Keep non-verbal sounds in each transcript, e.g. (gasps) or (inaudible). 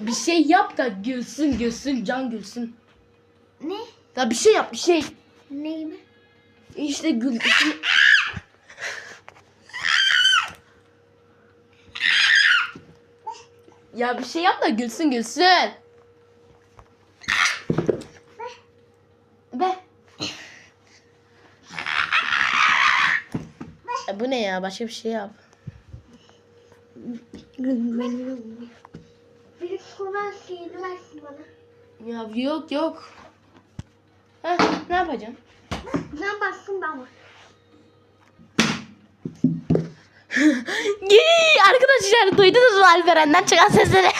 Bir şey yap da gülsün gülsün can gülsün. Ne? Ya bir şey yap bir şey. Ne gibi? İşte gül. ya bir şey yap da gülsün gülsün. Be. E bu ne ya? Başka bir şey yap. Şeyini versin bana. Ya yok yok. Heh, ne yapacaksın? Sen baksın ben bak. (laughs) Gii, Arkadaşlar duydunuz mu Alperen'den çıkan sesleri? (laughs)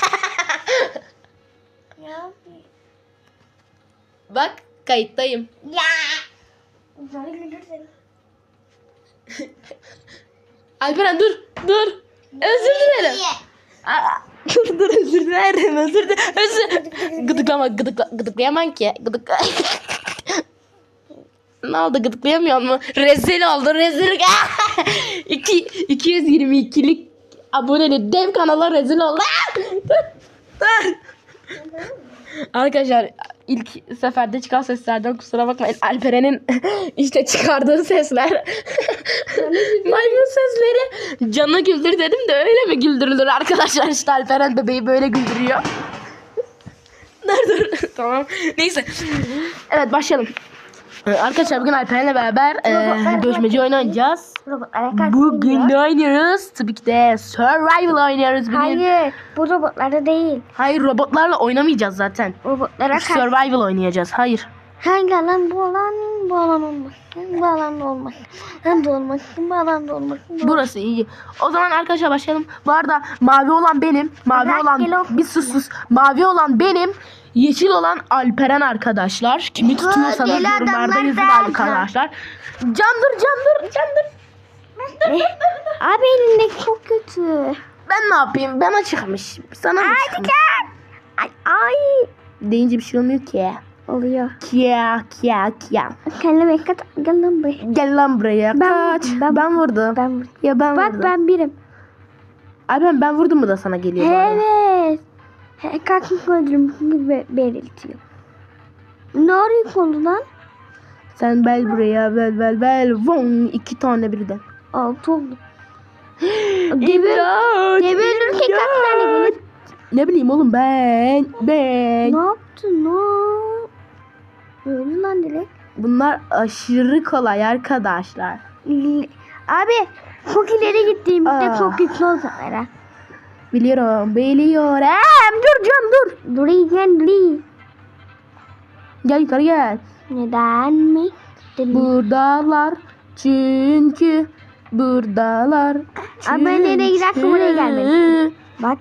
Ya. Bak kayıttayım. Ya. Uzay gülür seni. (laughs) Alperen dur dur. Özür dilerim. Dur dur özür dilerim özür dilerim. Özür. Gıdıklama gıdıkla, gıdıklayamam ki. Gıdık. (laughs) ne oldu gıdıklayamıyor mu? Rezil oldu rezil. (laughs) İki, 222'lik aboneli dev kanala rezil oldu. (laughs) dur dur. Arkadaşlar ilk seferde çıkan seslerden kusura bakmayın. Alperen'in (laughs) işte çıkardığı sesler. (laughs) Maymun sesleri. Canı güldür dedim de öyle mi güldürülür arkadaşlar? İşte Alperen bebeği böyle güldürüyor. (laughs) dur. tamam. Neyse. Evet başlayalım. Ee, Arkadaşlar bugün Alperen'le beraber e, dövüşmeci oyun oynayacağız. Bugün ne oynuyoruz? Tabii ki de Survival oynuyoruz bugün. Hayır. Bu robotlara değil. Hayır robotlarla oynamayacağız zaten. Robotlara. Survival oynayacağız. Hayır. Hangi alan bu alan bu alan olmaz. Bu alanda olmaz. Hem de olmaz. Bu alanda olmaz. Bu Burası iyi. O zaman arkadaşlar başlayalım. Bu arada mavi olan benim. Mavi olan bir sus sus. Mavi olan benim. Yeşil olan Alperen arkadaşlar. Kimi tutuyorsanız deli yorumlarda adamlar yazın ben. arkadaşlar. Candır candır candır. Abi elindeki çok kötü. Ben ne yapayım? Ben açıkmış. Sana mı çıkmış? Ay, ay. Deyince bir şey olmuyor ki. Oluyor. Kia kia kia. Kendime kat gel lan buraya. Gel lan buraya. Ben- Kaç. Ben, ben- vurdum. Ben vurdum. ya ben Bak vurdum. ben birim. Alperen ben vurdum mu da sana geliyor bu arada? Evet. He, kalkıp öldürüm belirtiyor. Ne arıyor konu lan? Sen bel buraya bel bel bel. Vong iki tane birden. Altı oldu. (gasps) Devir, İmdat, devirirken kaç tane gelir? Ne bileyim oğlum ben ben. Ne yaptın? Ne? Öldü lan direkt. Bunlar aşırı kolay arkadaşlar. Abi çok ileri gittiğimde Aa. çok güçlü olacaklar. Biliyorum biliyorum. Dur can dur. Durayken Lee. Gel yukarı gel. Neden mi? Buradalar çünkü buradalar. Abi ben nereye gidersin çünkü- buraya gelmedim. Bak.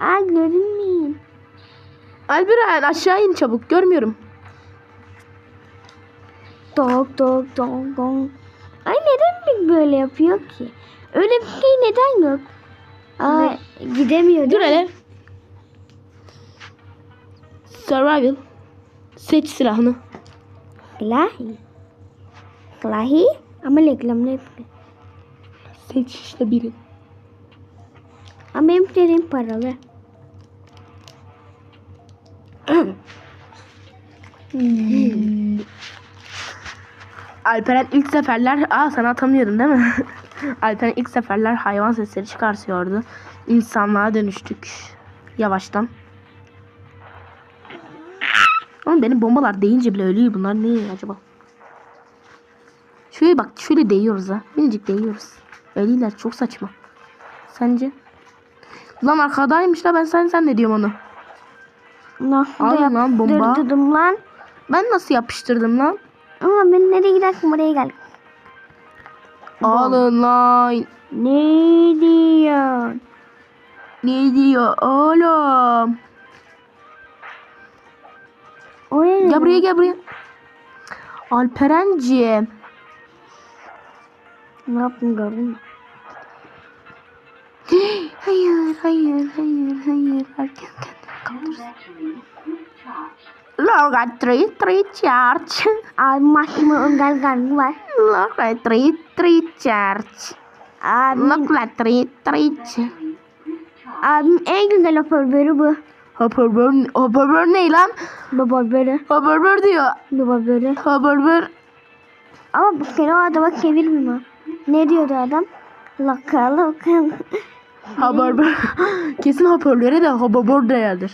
Aa görünmeyeyim. Alperen aşağı in çabuk görmüyorum. Dog dog dog dog. Ay neden böyle yapıyor ki? Öyle bir şey neden yok? Aa gidemiyor Dur hele. Survival. Seç silahını. Klahi. Klahi ama reklamını yapıyor. Seç işte biri. Ama benim dediğim paralı. Alperen ilk seferler... Aa sen atamıyordun değil mi? (laughs) Alperen ilk seferler hayvan sesleri çıkartıyordu. İnsanlığa dönüştük. Yavaştan. Ama benim bombalar deyince bile ölüyor bunlar. Ne acaba? Şöyle bak şöyle değiyoruz ha. Minicik değiyoruz. Ölüler çok saçma. Sence? Lan arkadaymış da ben sen sen ne diyorum onu. Nasıl Al lan bomba. lan. Ben nasıl yapıştırdım lan? Ama ben nereye gidersin buraya gel. Alın lan. Ne diyorsun? Ne diyor oğlum? Oraya? Gel buraya gel buraya. Alperenciğim. Ne yaptın gördün mü? Hayır, hayır, hayır, hayır. Herkes kendini kaldırsın. Logan 3, 3 charge. Abi maksimum ganggu var. Logan 3, 3 charge. Abi Logan 3, 3 charge. Abim en güzel hoparlörü bu. Hoparlör, hoparlör ne lan? Hoparlörü. Hoparlör diyor. Hoparlörü. Hoparlör. Ama bu kere o adama çevirmiyor. Ne diyordu adam? Laka laka. Hoparlör. Kesin hoparlöre de hoparlör değerdir.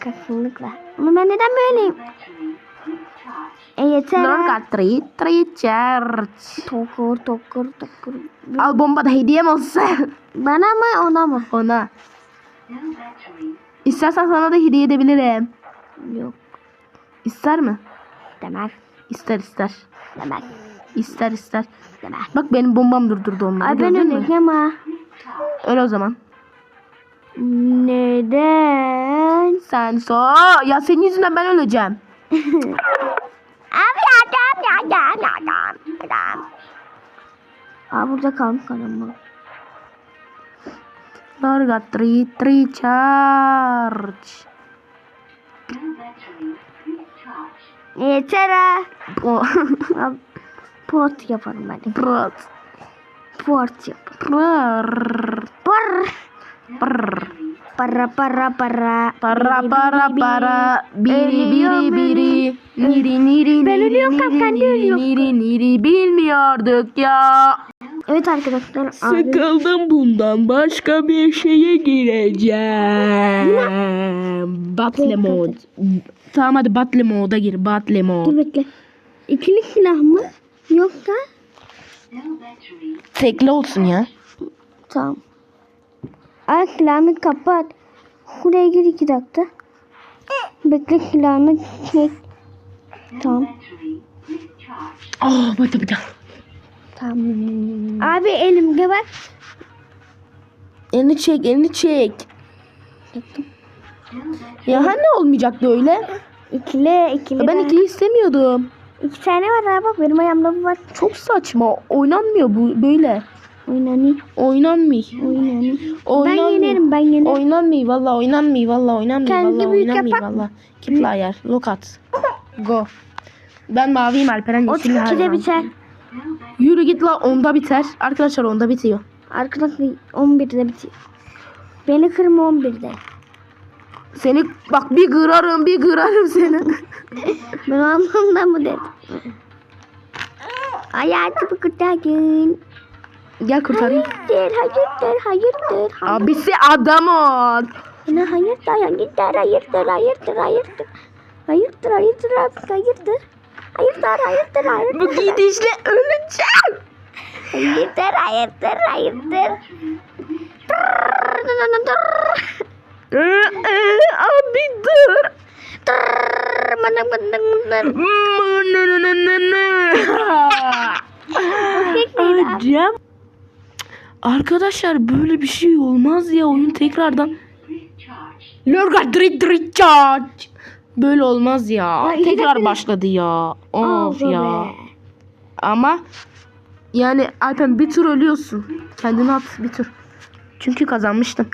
Kesinlikle. Ama ben neden böyleyim? E yeter. Lorca Tree, Tree Church. Tokur tokur tokur. Al bomba da hediye mi olsun? Bana mı ona mı? Ona. İstersen sana da hediye edebilirim. Yok İster mi? demez. İster ister. Demez. İster ister. Demez. Bak benim bombam durdurdu onları. Ay ben öleceğim ha. Öyle o zaman. Neden? Sen so ya senin yüzünden ben öleceğim. (laughs) Abi adam adam adam adam. Aa burada kalmış adam var. Lorca Tree, Tree Church. Yeter ha. (laughs) Port yaparım ben. Prat. Port yap. Prat. Par. Prat. Para para para. Para para para biri biri biri niri niri niri niri ben niri ölüyorum. niri niri bilmiyorduk ya. Evet arkadaşlar. Sıkıldım bundan başka bir şeye gireceğim. Battle mode. Tamam hadi battle mode'a gir battle Dur mode. bekle. İkili silah mı? Yoksa? Tekli olsun ya. Tamam. Ay silahını kapat. Buraya gir iki dakika. Bekle silahını çek. Tamam. Oh bir daha. Tamam. Abi elimde bak. Elini çek elini çek. Ya hani olmayacaktı öyle? İkili ikili. Ben de- ikili istemiyordum. İki tane var abi bak benim ayağımda bu var. Çok saçma. Oynanmıyor bu böyle. Oynanıyor. Oynanmıyor. Oynanıyor. Ben Oynanmıyor. yenerim ben yenerim. Oynanmıyor valla oynanmıyor valla oynanmıyor Kendi valla oynanmıyor valla. Keep liar. Look at. Go. Ben maviyim Alperen yeşil her zaman. biter. Yürü git la onda biter. Arkadaşlar onda bitiyor. Arkadaşlar 11'de bitiyor. Beni kırma 11'de. Seni bak bir kırarım bir kırarım seni. (laughs) Ben anlamda mı dedim? Hayatımı kurtardın. Gel kurtarayım. Hayırdır, hayırdır, hayırdır, hayırdır. Abisi adam ol. Ne hayırdır, hayırdır, hayırdır, hayırdır, hayırdır. Hayırdır, hayırdır, hayırdır, hayırdır. Hayırdır, hayırdır, hayırdır. Bu gidişle öleceğim. Hayırdır, hayırdır, hayırdır. Ee, Abi dur. Mana bener Hocam. Arkadaşlar böyle bir şey olmaz ya oyun tekrardan. Lurga drit drit charge. Böyle olmaz ya. Ay, Tekrar başladı ya. Of ya. be. Ama yani Alpen bir tur ölüyorsun. Kendini at bir tur. Çünkü kazanmıştım.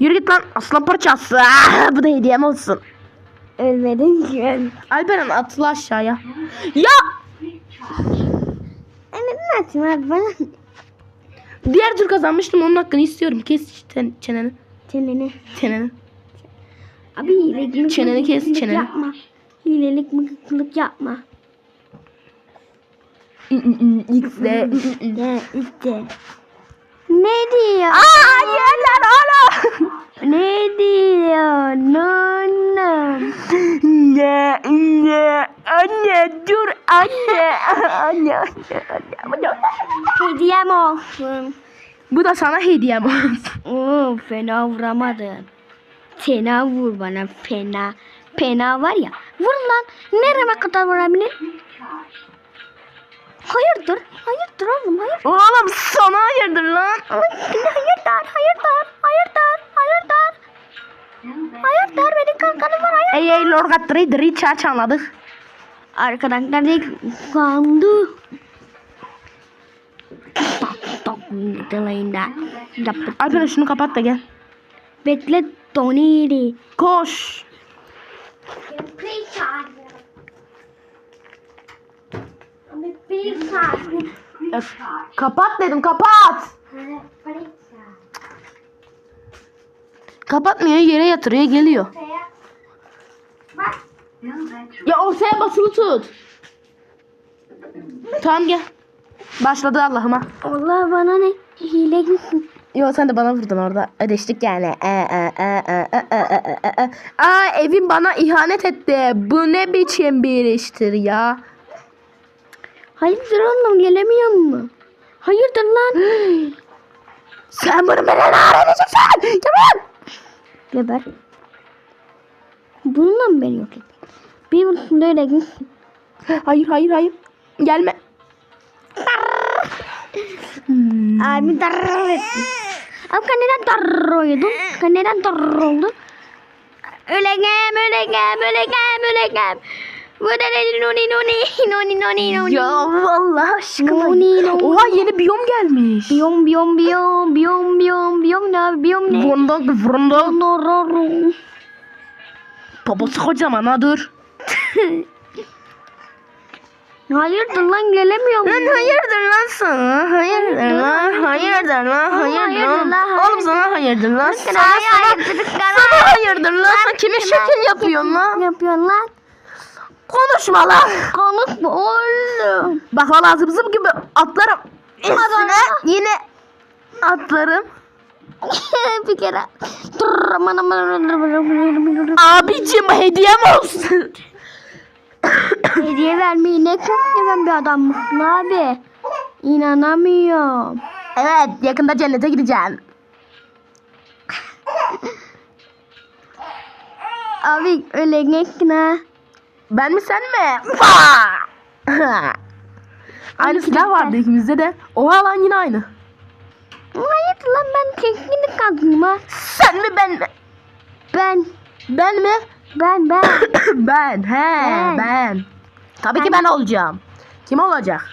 Yürü git lan aslan parçası. Ah, Bu da hediyem olsun. Ölmedin ki. Alperen atla aşağıya. Ya atayım abi bana? Diğer tur kazanmıştım onun hakkını istiyorum. Kes çen- çeneni. Çeneni. Çeneni. Abi hilelik Çeneni kes, çeneni. yapma. Hilelik mıklık yapma. X'de. Ya işte. Ne diyor? Aa yerler hala. Ne diyor? No no. Ne ne anne dur (laughs) anne anne anne. Hediyem olsun. Bu da sana hediyem olsun. (laughs) Oo, fena vuramadın. Fena vur bana fena. Fena var ya. Vur lan. Nereme kadar vurabilir? Hayırdır? Hayırdır oğlum? Hayır. Oğlum sana hayırdır lan. Hayırdır? Hayırdır? Hayırdır? Hayırdır? Hayırdır? Benim kankanım var. Hayır. Ey ey lorga dri dri çarç anladık. Arkadaşlar ne kandı? Tak dilayında. Yapıp Alperen şunu kapat da gel. bekle Tony'di. Koş. Ya, kapat dedim kapat. Kapatmıyor yere yatırıyor geliyor. Bak. Ya ortaya basılı tut. Tamam gel. Başladı Allah'ıma. Allah bana ne hile gitsin. Yo sen de bana vurdun orada. Ödeştik yani. Aa evim bana ihanet etti. Bu ne biçim bir iştir ya. Hayırdır oğlum gelemiyor mu? Hayırdır lan? (gasps) sen bunu benden öğreneceksin. Geber. Geber. Bununla mı beni yok ettin? Bir böyle gitsin. Hayır hayır hayır. Gelme. Abi darr etti. Abi kan neden darr oldu? Kan neden darr oldu? Öleceğim, öleceğim, öleceğim, öleceğim. Bu da ne noni noni noni noni noni. Ya vallahi aşkına. Noni, noni. Oha yeni biyom gelmiş. Biyom biyom biyom biyom biyom biyom ne abi biyom ne? Vurunduk. Honoraro. Babası kocaman ha dur. (laughs) Hayırdır lan gelemiyor Lan mu? hayırdır lan sana? Hayırdır lan? Hayırdır lan? Hayırdır lan? Oğlum sana hayırdır lan? Sana sana hayırdır sana hayırdır lan? Sen kime şekil yapıyorsun lan? yapıyorsun lan? Konuşma lan. Konuşma oğlum. Bak valla zıp gibi atlarım. Üstüne yine atlarım. (laughs) bir kere. Abicim hediyem olsun. Hediye vermeyi ne çok seven bir adam mısın abi? İnanamıyorum. Evet yakında cennete gideceğim. Abi öyle ha. Ben mi sen mi? (laughs) Aynı silah vardı ikimizde de. Oha lan yine aynı. Hayır lan ben tekniğini kazdım ha. Sen mi ben mi? Ben, Ben mi? Ben, ben. (coughs) ben he Ben. ben. Tabii ki ben olacağım. Kim olacak?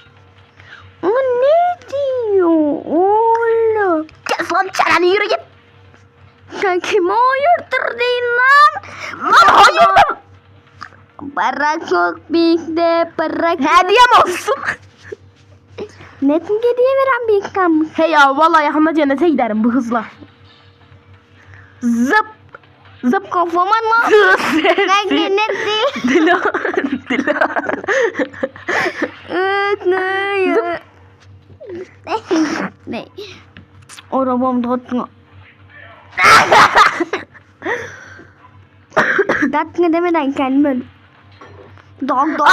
Ama ne diyor oğlum? Kes lan çeneni yürü git. Sen kim hayırdır değil lan? Lan hayırdır. Para çok büyük de para Hediyem olsun. Net hediye veren bir insan Hey ya vallahi yakında cennete giderim bu hızla. Zıp. Zıp Kafama lan. Ben cennet değil. Dilan. Dilan. Zıp. Ne? Arabam tatlı. Tatlı demeden kendimi öldüm. Dog dog.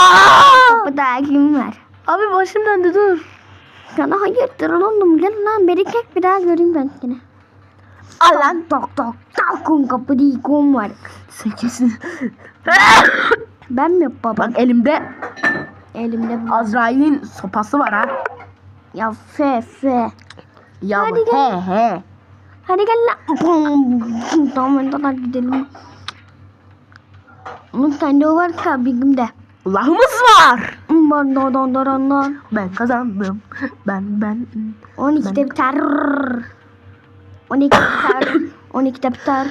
Kapıda kim var? Abi başım döndü dur. Sana hayırdır oğlum gel lan beni çek bir daha göreyim ben seni. Al lan. Tok tok tok kum kapı değil kum var. Sekiz. Ben mi baba? Bak elimde Elimde. Azrail'in sopası var ha. Ya fe fe. Ya Hadi he gel. he. Hadi gel lan. Tamam hadi gidelim. Onun sende var kalbimde. Allah'ımız var. Don don don don. Ben kazandım. Ben ben. 12'de biter. 12'de biter. 12'de biter.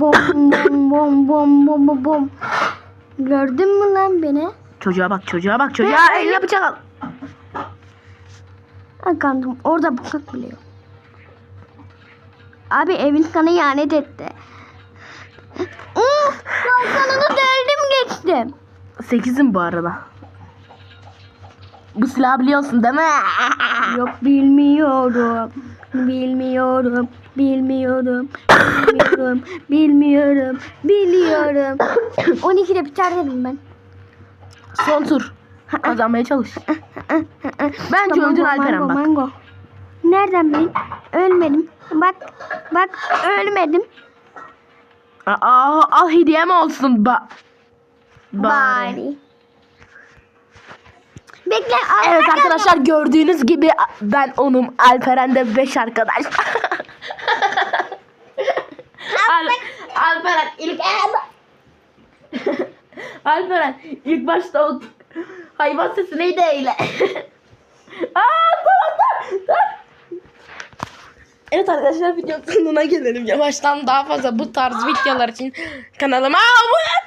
Bom bom bom bom bom bom bom. Gördün mü lan beni? Çocuğa bak çocuğa bak çocuğa eline bıçak al. Akandım orada bıçak bile yok. Abi evin sana ihanet etti. Uf, lan kanını deldim geçtim. Sekizim bu arada. Bu silahı biliyorsun değil mi? Yok bilmiyorum. Bilmiyorum. Bilmiyorum. Bilmiyorum. Bilmiyorum. Biliyorum. 12'de biter dedim ben. Son tur. Kazanmaya çalış. Bence Tamam, öldün Alperen bak. Mango. Nereden bileyim? Ölmedim. Bak. Bak ölmedim. Aa, al hediyem olsun ba. Bari. Bari. Bekle. Evet arkadaşlar gördüğünüz gibi ben onum Alperen de 5 arkadaş. Al, Alperen ilk (laughs) Alperen ilk başta o hayvan sesi neydi öyle? (laughs) Aa, tamam, tamam, tamam. Evet arkadaşlar videonun sonuna gelelim. Yavaştan daha fazla bu tarz videolar için kanalıma abone